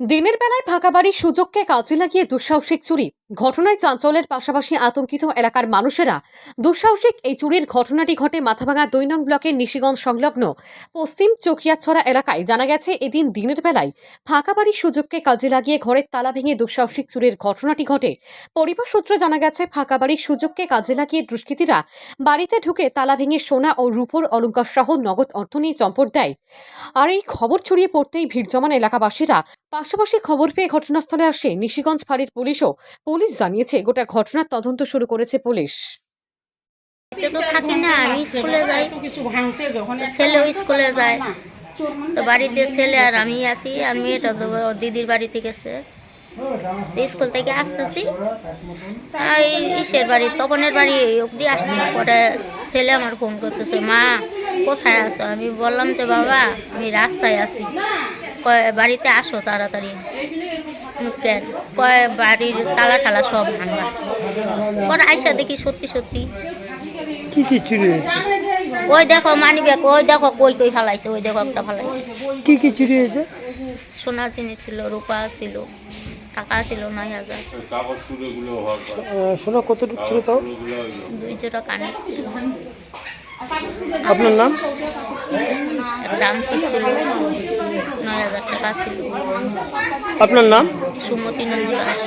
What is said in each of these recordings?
দিনের বেলায় ফাঁকা বাড়ির সুযোগকে কাজে লাগিয়ে দুঃসাহসিক চুরি। ঘটনায় চাঞ্চল্যের পাশাপাশি আতঙ্কিত এলাকার মানুষেরা। দুঃসাহসিক এই চুরির ঘটনাটি ঘটে মাথাভাঙা দুই নং ব্লকের নিশিগঞ্জ সংলগ্ন পশ্চিম চকিয়াছড়া এলাকায়। জানা গেছে, এদিন দিনের বেলায় ফাঁকা বাড়ির সুযোগকে কাজে লাগিয়ে ঘরের তালা ভেঙে দুঃসাহসিক চুরির ঘটনাটি ঘটে। পরিবার সূত্রে জানা গেছে, ফাঁকা বাড়ির সুযোগকে কাজে লাগিয়ে দুষ্কৃতীরা বাড়িতে ঢুকে তালা ভেঙে সোনা ও রূপোর অলঙ্কার সহ নগদ অর্থ নিয়ে চম্পট দেয়। আর এই খবর ছড়িয়ে পড়তেই ভিড় জমান এলাকাবাসীরা পাশাপাশি খবর পেয়ে ঘটনাস্থলে আসে নিশিগঞ্জ ফাঁড়ির পুলিশও। পুলিশ জানিয়েছে, গোটা ঘটনার তদন্ত শুরু করেছে পুলিশ। তো থাকি না, আমি স্কুলে যাই। ছেলেও স্কুলে যায়। তো বাড়িতে ছেলে আর আমি আছি, আর মেয়েটা তো দিদির বাড়িতে গেছে। স্কুল থেকে আসতেছি। ইসের বাড়ি, তপনের বাড়ি অবধি আসছি পরে ছেলে আমার ফোন করতেছে, মা, কোথায় আছো? আমি বললাম যে, বাবা, আমি রাস্তায় আছি। বাড়িতে আসো তাড়াতাড়ি। কেন কয় বাড়ির তালা টালা সব ভাঙা পরে আইসা দেখি সত্যি সত্যি। কি কি চুরি হয়েছে? ওই দেখো মানি ব্যাগ ওই দেখো কই কই ফালাইছে ওই দেখো একটা ফালাইছে। কি কি চুরি হয়েছে? সোনার জিনিস ছিল রূপা ছিল টাকা ছিল নয় হাজার। সোনা কতটুকু ছিল তাও? দুই জোড়া কানের ছিল। আপনার নাম? এক দাম ছিল নয় হাজার টাকা ছিল আপনার নাম সুমতি নন্দ দাস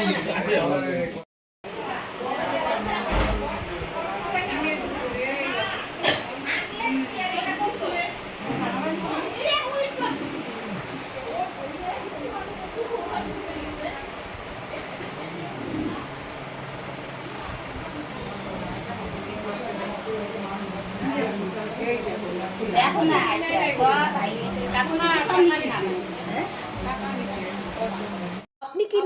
আপনি কি